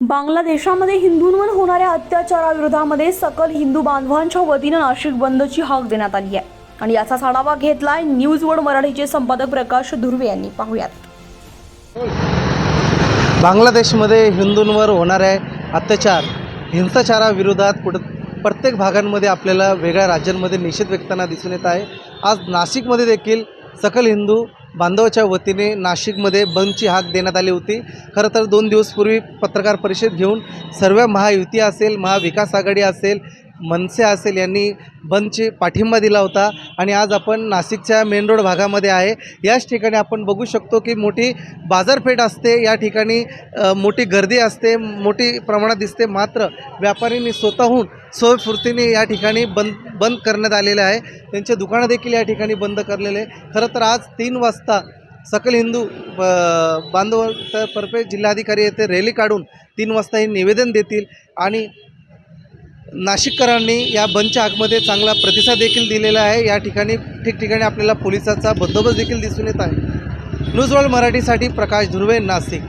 बांगलादेशामध्ये हिंदूंवर होणाऱ्या अत्याचाराविरोधामध्ये सकल हिंदू बांधवांच्या वतीनं नाशिक बंदची हाक देण्यात आली आहे. आणि याचाच आढावा घेतलाय न्यूज वर्ड मराठीचे संपादक प्रकाश धुर्वे यांनी. पाहूयात. बांगलादेशमध्ये हिंदूंवर होणाऱ्या अत्याचार हिंसाचाराविरोधात कुठं प्रत्येक भागांमध्ये आपल्याला वेगळ्या राज्यांमध्ये निषेध व्यक्तांना दिसून येत आहे. आज नाशिकमध्ये देखील सकल हिंदू बांधवाच्या वतीने नाशिकमध्ये बंदची हाक देण्यात आली होती. खरं तर दोन दिवसपूर्वी पत्रकार परिषद घेऊन सर्व महायुती असेल महाविकास आघाडी असेल मनसे असेल यांनी बंदचे पाठिंबा दिला होता आणि आज आपण नाशिकच्या मेन रोड भागामध्ये आहे. याच ठिकाणी आपण बघू शकतो की मोठी बाजारपेठ असते या ठिकाणी मोठी गर्दी असते मोठी प्रमाणात दिसते. मात्र व्यापाऱ्यांनी स्वतःहून सोयफुर्तीने या ठिकाणी बंद बंद करण्यात आलेले आहे. त्यांचे दुकानं देखील या ठिकाणी बंद करलेले आहे. खरं तर आज तीन वाजता सकल हिंदू अ, बांधव तर जिल्हाधिकारी येथे रॅली काढून तीन वाजता हे निवेदन देतील आणि नाशिककरांनी या बंदच्या आगमध्ये चांगला प्रतिसाद देखील दिलेला आहे. या ठिकाणी ठिकठिकाणी आपल्याला पोलिसाचा बंदोबस्त देखील दिसून येत आहे. न्यूज वर्ल्ड मराठीसाठी प्रकाश धुर्वे नाशिक.